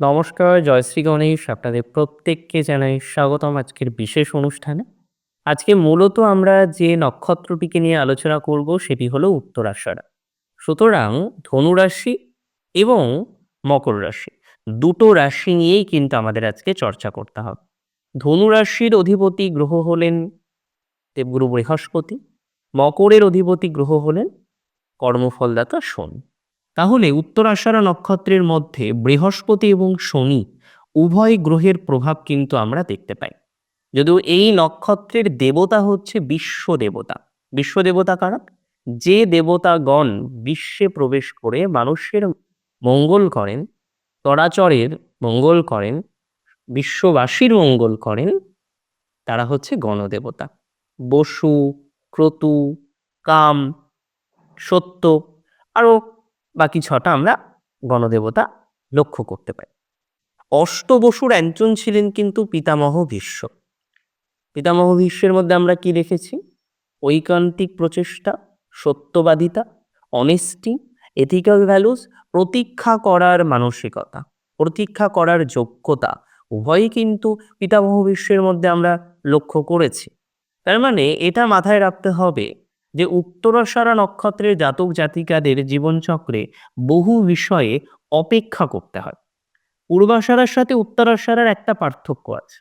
নমস্কার, জয়শ্রী গণেশ। আপনাদের প্রত্যেককে জানাই স্বাগতম আজকের বিশেষ অনুষ্ঠানে। আজকে মূলত আমরা যে নক্ষত্রটিকে নিয়ে আলোচনা করব সেটি হলো উত্তরাষাঢ়া। সুতরাং ধনুরাশি এবং মকর রাশি দুটো রাশি নিয়েই কিন্তু আমাদের আজকে চর্চা করতে হবে। ধনুরাশির অধিপতি গ্রহ হলেন দেবগুরু বৃহস্পতি, মকরের অধিপতি গ্রহ হলেন কর্মফলদাতা শনি। তাহলে উত্তরাষাঢ়া নক্ষত্রের মধ্যে বৃহস্পতি এবং শনি উভয় গ্রহের প্রভাব কিন্তু আমরা দেখতে পাই। যদিও এই নক্ষত্রের দেবতা হচ্ছে বিশ্ব দেবতা। বিশ্ব দেবতা কারা? যে দেবতাগণ বিশ্বে প্রবেশ করে মানুষের মঙ্গল করেন চরাচরের মঙ্গল করেন, বিশ্ববাসীর মঙ্গল করেন, তারা হচ্ছে গণদেবতা। বসু, ক্রতু, কাম, সত্য, আরও বাকি ছটা আমরা গণদেবতা লক্ষ্য করতে পারি। অষ্টবসুর একজন ছিলেন কিন্তু পিতামহ ভীষ্ম। পিতামহ ভীষ্মের মধ্যে আমরা কি দেখেছি? ঐকান্তিক প্রচেষ্টা, সত্যবাদিতা অনেস্টি এথিক্যাল ভ্যালুস প্রতীক্ষা করার মানসিকতা, প্রতীক্ষা করার যোগ্যতা, উভয়ই কিন্তু পিতামহ বিশ্বের মধ্যে আমরা লক্ষ্য করেছি। তার মানে এটা মাথায় রাখতে হবে যে উত্তরাষাঢ়া নক্ষত্রের জাতক জাতিকাদের জীবনচক্রে বহু বিষয়ে অপেক্ষা করতে হয়। পূর্বাষাঢ়ার সাথে উত্তরাষাঢ়ার একটা পার্থক্য আছে।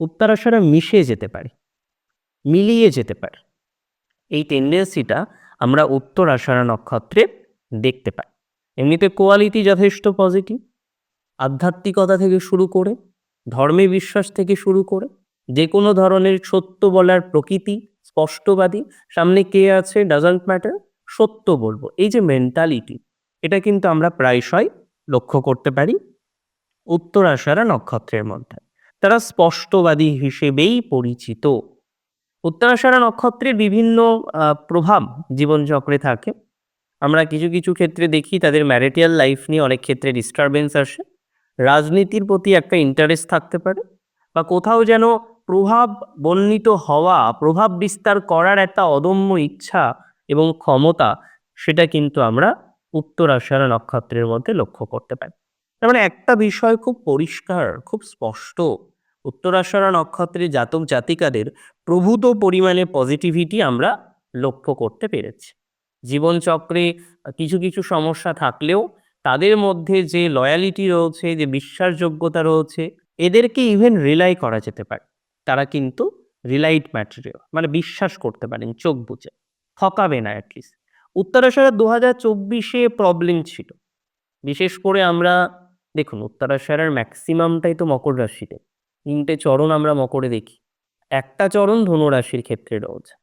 উত্তরাষাঢ়া মিশে যেতে পারে, মিলিয়ে যেতে পারে। এই টেন্ডেন্সিটা আমরা উত্তরাষাঢ়া নক্ষত্রে দেখতে পাই। এমনিতে কোয়ালিটি যথেষ্ট পজিটিভ আধ্যাত্মিকতা থেকে শুরু করে, ধর্মে বিশ্বাস থেকে শুরু করে যে কোনো ধরনের সত্য বলার প্রকৃতি স্পষ্টবাদী। সামনে কে আছে? ডাজন্ট ম্যাটার সত্য বলব। এই যে মেন্টালিটি এটা কিন্তু আমরা প্রায়শই লক্ষ্য করতে পারি উত্তরাষাঢ়া নক্ষত্রের মধ্যে। তারা স্পষ্টবাদী হিসেবেই পরিচিত। উত্তরাষাঢ়া নক্ষত্রের বিভিন্ন প্রভাব জীবনচক্রে থাকে। আমরা কিছু কিছু ক্ষেত্রে দেখি তাদের ম্যারিটিয়াল লাইফ নিয়ে অনেক ক্ষেত্রে ডিস্টারবেন্স আসে। রাজনীতির প্রতি একটা ইন্টারেস্ট থাকতে পারে। বা কোথাও যেন প্রভাব বর্ণিত হওয়া, প্রভাব বিস্তার করার একটা অদম্য ইচ্ছা এবং ক্ষমতা, সেটা কিন্তু আমরা উত্তরাষাঢ়া নক্ষত্রের মধ্যে লক্ষ্য করতে পারি। তার মানে একটা বিষয় খুব পরিষ্কার, খুব স্পষ্ট। উত্তরাষাঢ়া নক্ষত্রের জাতক জাতিকাদের প্রভূত পরিমাণে পজিটিভিটি আমরা লক্ষ্য করতে পেরেছি। জীবনচক্রে কিছু কিছু সমস্যা থাকলেও তাদের মধ্যে যে লয়ালিটি রয়েছে, যে বিশ্বাসযোগ্যতা রয়েছে, এদেরকে ইভেন রিলাই করা যেতে পারে। তারা কিন্তু রিলাইট ম্যাটেরিয়াল মানে বিশ্বাস করতে পারেন, চোখ বুঝে ঠকাবে না অ্যাটলিস্ট উত্তরাষাঢ়া দু হাজার চব্বিশে প্রবলেম ছিল। বিশেষ করে আমরা, দেখুন উত্তরাষাঢ়ার ম্যাক্সিমামটাই তো মকর রাশিতে। তিনটে চরণ আমরা মকরে দেখি। একটা চরণ ধনু রাশির ক্ষেত্রে রয়েছে।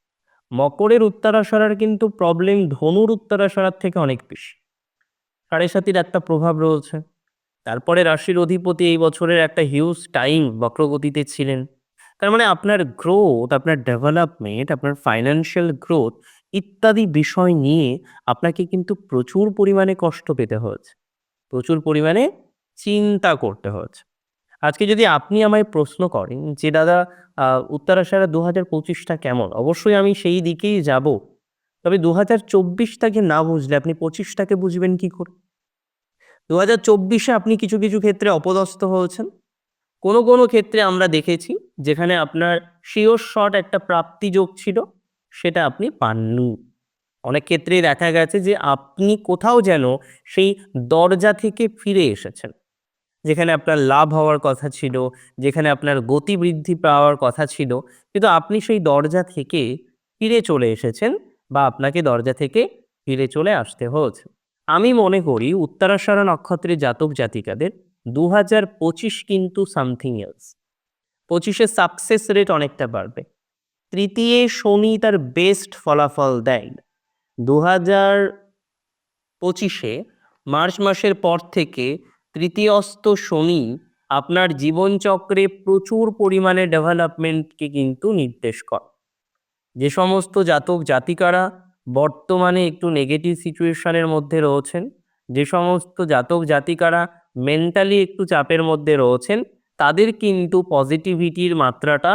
মকরের উত্তরাষাঢ়ার কিন্তু প্রবলেম ধনুর উত্তরাষাঢ়ার থেকে অনেক বেশি। সাড়ে সাতির একটা প্রভাব রয়েছে। তারপরে রাশির অধিপতি এই বছরের একটা হিউজ টাইম বক্রগতিতে ছিলেন। তার মানে আপনার গ্রোথ আপনার ডেভেলপমেন্ট আপনার ফাইন্যান্সিয়াল গ্রোথ ইত্যাদি বিষয় নিয়ে আপনাকে কিন্তু প্রচুর পরিমাণে কষ্ট পেতে হয়েছে প্রচুর পরিমাণে চিন্তা করতে হয়েছে আজকে যদি আপনি আমায় প্রশ্ন করেন যে দাদা আহ, উত্তরাষাঢ়া দু হাজার পঁচিশটা কেমন? অবশ্যই আমি সেই দিকেই যাব। তবে দু হাজার চব্বিশটাকে না বুঝলে আপনি পঁচিশটাকে বুঝবেন কি করে? দু হাজার চব্বিশে আপনি কিছু কিছু ক্ষেত্রে অপদস্থ হয়েছেন। কোনো কোনো ক্ষেত্রে আমরা দেখেছি যেখানে আপনার শিওর শট একটা প্রাপ্তি যোগ ছিল, সেটা আপনি পাননি। অনেক ক্ষেত্রেই দেখা গেছে যে আপনি কোথাও যেন সেই দরজা থেকে ফিরে এসেছেন। যেখানে আপনার লাভ হওয়ার কথা ছিল, যেখানে আপনার গতি বৃদ্ধি পাওয়ার কথা ছিল, কিন্তু আপনি সেই দরজা থেকে ফিরে চলে এসেছেন বা আপনাকে দরজা থেকে ফিরে চলে আসতে হয়েছে। আমি মনে করি উত্তরাষাঢ়া নক্ষত্রের জাতক জাতিকাদের দু হাজার পঁচিশ কিন্তু সামথিং এলস পঁচিশে সাকসেস রেট অনেকটা বাড়বে। তৃতীয় শনি তার বেস্ট ফলাফল দেয়। দু হাজার পঁচিশে মার্চ মাসের পর থেকে তৃতীয়স্ত শনি আপনার জীবনচক্রে প্রচুর পরিমাণে ডেভেলপমেন্টকে কিন্তু নির্দেশ করে। যে সমস্ত জাতক জাতিকারা বর্তমানে একটু নেগেটিভ সিচুয়েশনের মধ্যে রয়েছেন, যে সমস্ত জাতক জাতিকারা মেন্টালি একটু চাপের মধ্যে রয়েছেন তাদের কিন্তু পজিটিভিটির মাত্রাটা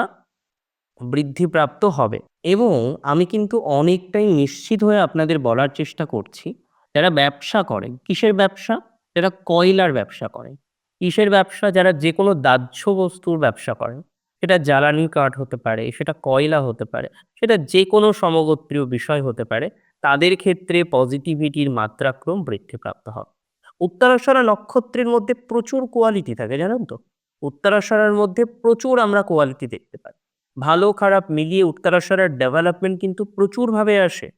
বৃদ্ধিপ্রাপ্ত হবে এবং আমি কিন্তু অনেকটাই নিশ্চিত হয়ে আপনাদের বলার চেষ্টা করছি যারা ব্যবসা করেন কিসের ব্যবসা যারা কয়লার ব্যবসা করে কিসের ব্যবসা? যারা যে কোনো দাহ্য বস্তুর ব্যবসা করেন। সেটা জ্বালানি কাঠ হতে পারে, সেটা কয়লা হতে পারে, সেটা যে কোনো সমগোত্রীয় বিষয় হতে পারে। তাদের ক্ষেত্রে পজিটিভিটির মাত্রাক্রম বৃদ্ধিপ্রাপ্ত হবে। উত্তরাষাঢ়া নক্ষত্রের মধ্যে প্রচুর কোয়ালিটি থাকে জানেন তো? উত্তরাষাঢ়ার মধ্যে প্রচুর আমরা কোয়ালিটি দেখতে পাই। ভালো খারাপ মিলিয়ে উত্তরাষাঢ়ার ডেভেলপমেন্ট কিন্তু প্রচুরভাবে আসে।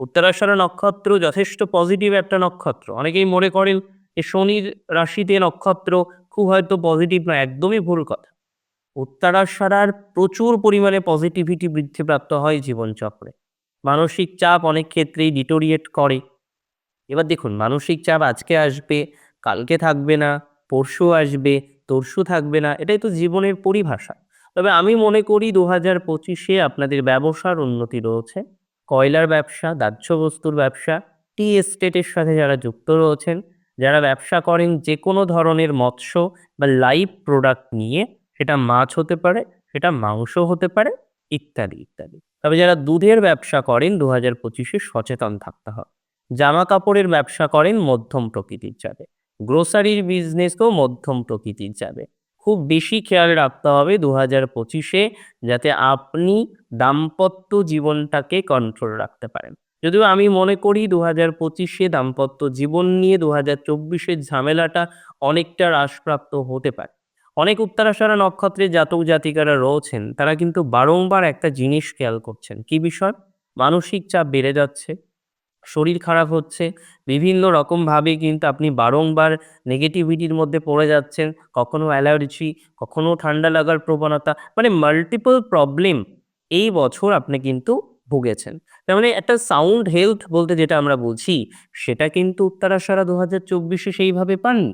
উত্তরাষাঢ়া নক্ষত্র যথেষ্ট পজিটিভ একটা নক্ষত্র। অনেকেই মনে করেন যে শনির রাশিতে নক্ষত্র খুব হয়তো পজিটিভ নয়, একদমই ভুল কথা। উত্তরাষাঢ়ার প্রচুর পরিমাণে পজিটিভিটি বৃদ্ধিপ্রাপ্ত হয় জীবনচক্রে। মানসিক চাপ অনেক ক্ষেত্রেই ডিটোরিয়েট করে। এবার দেখুন মানসিক চাপ আজকে আসবে, কালকে থাকবে না, পরশু আসবে, তরশু থাকবে না। এটাই তো জীবনের পরিভাষা। তবে আমি মনে করি দু হাজার পঁচিশে আপনাদের ব্যবসার উন্নতি রয়েছে। কয়লার ব্যবসা, দাহ্য বস্তুর ব্যবসা, টি এস্টেটের সাথে যারা যুক্ত রয়েছেন, যারা ব্যবসা করেন যেকোনো ধরনের মৎস্য বা লাইভ প্রোডাক্ট নিয়ে, সেটা মাছ হতে পারে, সেটা মাংস হতে পারে, ইত্যাদি, ইত্যাদি। তবে যারা দুধের ব্যবসা করেন দু হাজার পঁচিশে সচেতন থাকতে হবে। জামাকাপড়ের ব্যবসা করেন মধ্যম প্রকৃতির যাবে। গ্রোসারির বিজনেসও মধ্যম প্রকৃতির যাবে। খুব বেশি খেয়াল রাখতে হবে দু হাজার পঁচিশে যাতে আপনি দাম্পত্য জীবনটাকে কন্ট্রোল রাখতে পারেন। যদিও আমি মনে করি দু হাজার পঁচিশে দাম্পত্য জীবন নিয়ে দু হাজার চব্বিশের ঝামেলাটা অনেকটা হ্রাসপ্রাপ্ত হতে পারে। অনেক উত্তরাষাঢ়া নক্ষত্রের জাতক জাতিকারা রয়েছেন তারা কিন্তু বারংবার একটা জিনিস খেয়াল করছেন। কি বিষয়? মানসিক চাপ বেড়ে যাচ্ছে, শরীর খারাপ হচ্ছে, বিভিন্ন রকমভাবে কিন্তু আপনি বারংবার নেগেটিভিটির মধ্যে পড়ে যাচ্ছেন। কখনো অ্যালার্জি, কখনো ঠান্ডা লাগার প্রবণতা মানে মাল্টিপল প্রবলেম এই বছর আপনি কিন্তু ভুগেছেন। তার মানে একটা সাউন্ড হেলথ বলতে যেটা আমরা বুঝি সেটা কিন্তু উত্তরাশারা দু হাজার চব্বিশে সেইভাবে পাননি।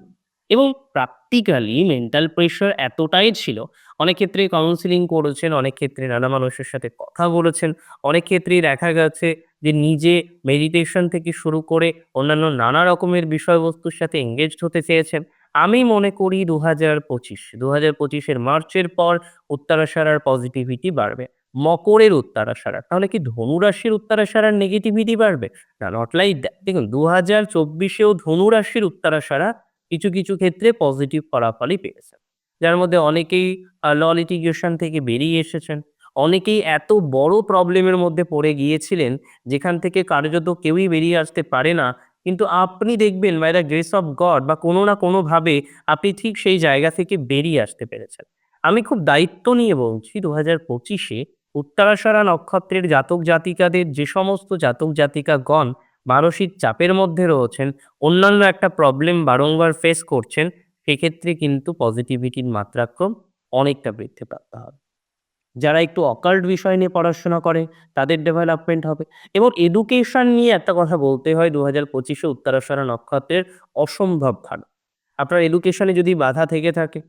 এবং প্র্যাকটিক্যালি মেন্টাল প্রেশার এতটাই ছিল, অনেক ক্ষেত্রে কাউন্সেলিং করেছেন, অনেক ক্ষেত্রে নানা মানুষের সাথে কথা বলেছেন, অনেক ক্ষেত্রেই দেখা গেছে যে নিজে মেডিটেশন থেকে শুরু করে অন্যান্য নানা রকমের বিষয়বস্তুর সাথে এনগেজড হতে চেয়েছেন। আমি মনে করি দু হাজার পঁচিশ দু হাজার পঁচিশের মার্চের পর উত্তরাষাঢ়ার পজিটিভিটি বাড়বে। মকরের উত্তরাষাঢ়া, তাহলে কি ধনু রাশির উত্তরাষাঢ়ার নেগেটিভিটি বাড়বে? না, নট লাইক দ্যাট। দেখুন ২০২৪ এও ধনু রাশির উত্তরাষাঢ়া কিছু, কিছু ক্ষেত্রে পজিটিভ ফলাফলই পেয়েছেন। যার মধ্যে অনেকেই ল লিটিগেশন থেকে বেরিয়ে এসেছেন। অনেকেই এত বড় প্রবলেমের মধ্যে পড়ে গিয়েছিলেন যেখান থেকে কার্যত কেউই বেরিয়ে আসতে পারে না। কিন্তু আপনি দেখবেন by the grace of God বা কোনো না কোনোভাবে আপনি ঠিক সেই জায়গা থেকে বেরিয়ে আসতে পেরেছেন। আমি খুব দায়িত্ব নিয়ে বলছি ২০২৫ এ উত্তরাষাঢ়া নক্ষত্রের জাতক জাতিকাদের যে সমস্ত জাতক জাতিকাগণ মানসিক চাপের মধ্যে রয়েছেন, অন্যান্য একটা প্রবলেম বারংবার ফেস করছেন, সেক্ষেত্রে কিন্তু পজিটিভিটির মাত্রাক্রম অনেকটা বৃদ্ধিপ্রাপ্ত হবে। যারা একটু অকাল্ট বিষয় নিয়ে পড়াশোনা করে তাদের ডেভেলপমেন্ট হবে এবং এডুকেশন নিয়ে একটা কথা বলতে হয় ২০২৫ এ উত্তরাষাঢ়া নক্ষত্রের অসম্ভব ভালো। আপনার এডুকেশনে যদি বাধা থেকে থাকে,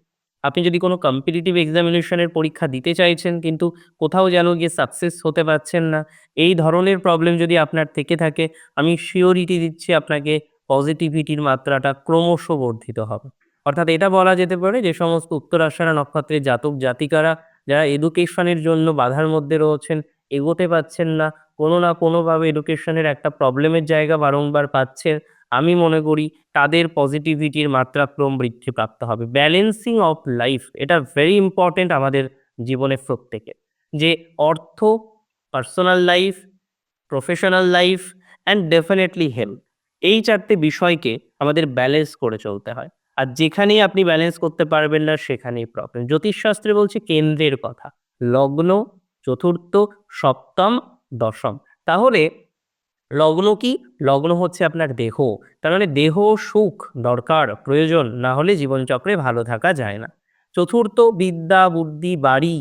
আপনি যদি কোনো কম্পিটিটিভ এক্সামিনেশনের পরীক্ষা দিতে চাইছেন কিন্তু কোথাও যেন গিয়ে সাকসেস হতে পারছেন না, এই ধরনের প্রবলেম যদি আপনার থেকে থাকে, আমি শিওরিটি দিচ্ছি আপনাকে পজিটিভিটির মাত্রাটা ক্রমশ বর্ধিত হবে। অর্থাৎ এটা বলা যেতে পারে যে সমস্ত উত্তর উত্তরাষাঢ়া নক্ষত্রের জাতক জাতিকারা যারা এডুকেশনের জন্য বাধার মধ্যে রয়েছেন, এগোতে পারছেন না, কোনো না কোনোভাবে এডুকেশনের একটা প্রবলেমের জায়গা বারংবার পাচ্ছেন, আমি মনে করি তাদের পজিটিভিটির মাত্রা মাত্রাক্রম বৃদ্ধিপ্রাপ্ত হবে। ব্যালেন্সিং অফ লাইফ এটা ভেরি ইম্পোর্টেন্ট আমাদের জীবনে প্রত্যেকে যে অর্থ, personal life, professional life and definitely health. এই চারটে বিষয়কে আমাদের ব্যালেন্স করে চলতে হয়। আর যেখানেই আপনি ব্যালেন্স করতে পারবেন না সেখানেই প্রবলেম। জ্যোতিষশাস্ত্রে বলছে কেন্দ্রের কথা। লগ্ন, চতুর্থ, সপ্তম, দশম। তাহলে লগ্ন কি? লগ্ন হচ্ছে আপনার দেহ। তার মানে দেহ সুখ দরকার, প্রয়োজন, না হলে জীবনচক্রে ভালো থাকা যায় না। চতুর্থ বিদ্যা, বুদ্ধি, বাড়ি,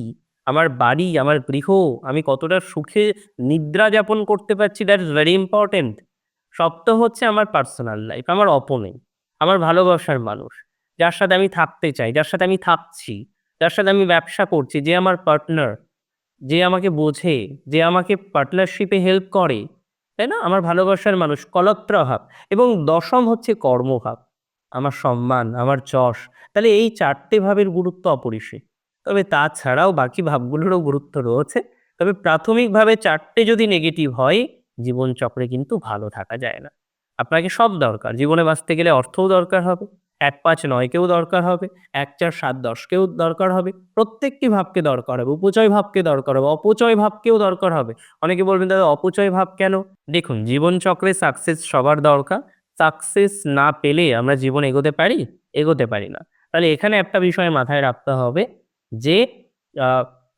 আমার বাড়ি, আমার গৃহ, আমি কতটা সুখে নিদ্রা যাপন করতে পারছি দ্যাট ইজ ভেরি ইম্পোর্টেন্ট। সপ্তম হচ্ছে আমার পার্সোনাল লাইফ, আমার অপোনেন্ট, আমার ভালোবাসার মানুষ, যার সাথে আমি থাকতে চাই, যার সাথে আমি থাকছি, যার সাথে আমি ব্যবসা করছি, যে আমার পার্টনার, যে আমাকে বোঝে, যে আমাকে পার্টনারশিপে হেল্প করে, তাই না? আমার ভালোবাসার মানুষ, কলত্রা ভাব এবং দশম হচ্ছে কর্মভাব, আমার সম্মান, আমার যশ। তাহলে এই চারটে ভাবের গুরুত্ব অপরিসীম। তবে তাছাড়াও বাকি ভাবগুলোরও গুরুত্ব রয়েছে। তবে প্রাথমিকভাবে চারটে যদি নেগেটিভ হয়, জীবনচক্রে কিন্তু ভালো থাকা যায় না। আপনাকে সব দরকার। জীবনে বাঁচতে গেলে অর্থও দরকার হবে, এক পাঁচ নয়কেও দরকার হবে এক চার সাত দশকেও দরকার হবে প্রত্যেকটি ভাবকে দরকার হবে উপচয় ভাবকে দরকার হবে অপচয় ভাবকেও দরকার হবে। অনেকে বলবেন দাদা অপচয় ভাব কেন? দেখুন জীবনচক্রে সাকসেস সবার দরকার। সাকসেস না পেলে আমরা জীবন এগোতে পারি এগোতে পারি না। তাহলে এখানে একটা বিষয় মাথায় রাখতে হবে যে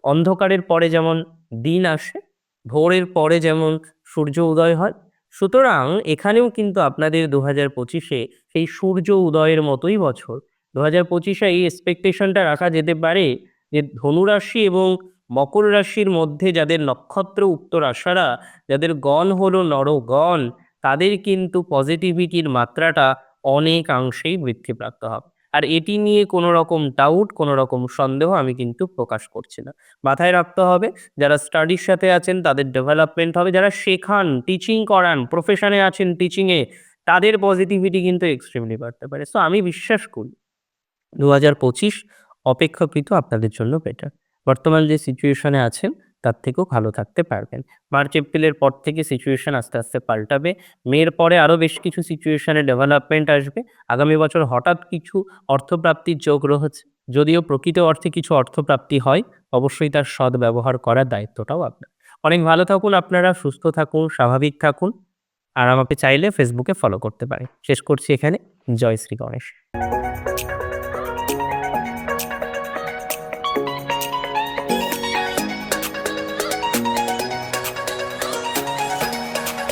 অন্ধকারের পরে যেমন দিন আসে ভোরের পরে যেমন সূর্য উদয় হয় সুতরাং এখানেও কিন্তু আপনাদের দু হাজার পঁচিশে সেই সূর্য উদয়ের মতোই বছর। দু হাজার পঁচিশে এই এক্সপেকটেশনটা রাখা যেতে পারে যে ধনুরাশি এবং মকর রাশির মধ্যে যাদের নক্ষত্র উত্তর আষাঢ়া যাদের গণ হলো নরগণ, তাদের কিন্তু পজিটিভিটির মাত্রাটা অনেকাংশেই বৃদ্ধিপ্রাপ্ত হবে। আর এটি নিয়ে কোনো রকম ডাউট কোনো রকম সন্দেহ আমি কিন্তু প্রকাশ করছি না। মাথায় রাখতে হবে, যারা স্টাডির সাথে আছেন, তাদের ডেভেলপমেন্ট হবে, যারা শেখান টিচিং করান প্রফেশনে আছেন টিচিংয়ে তাদের পজিটিভিটি কিন্তু এক্সট্রিমলি বাড়তে পারে। সো আমি বিশ্বাস করি দু হাজার পঁচিশ অপেক্ষাকৃত আপনাদের জন্য বেটার বর্তমান যে সিচুয়েশনে আছেন তার থেকেও ভালো থাকতে পারবেন। মার্চ, এপ্রিলের পর থেকে সিচুয়েশন আস্তে আস্তে পাল্টাবে। মের পরে আরও বেশ কিছু সিচুয়েশনে ডেভেলপমেন্ট আসবে। আগামী বছর হঠাৎ কিছু অর্থপ্রাপ্তির যোগ রয়েছে। যদিও প্রকৃত অর্থে কিছু অর্থপ্রাপ্তি হয়, অবশ্যই তার সৎ ব্যবহার করার দায়িত্বটাও আপনার। অনেক ভালো থাকুন আপনারা, সুস্থ থাকুন, স্বাভাবিক থাকুন। আর আমাকে চাইলে ফেসবুকে ফলো করতে পারেন। শেষ করছি এখানে। জয় শ্রী গণেশ।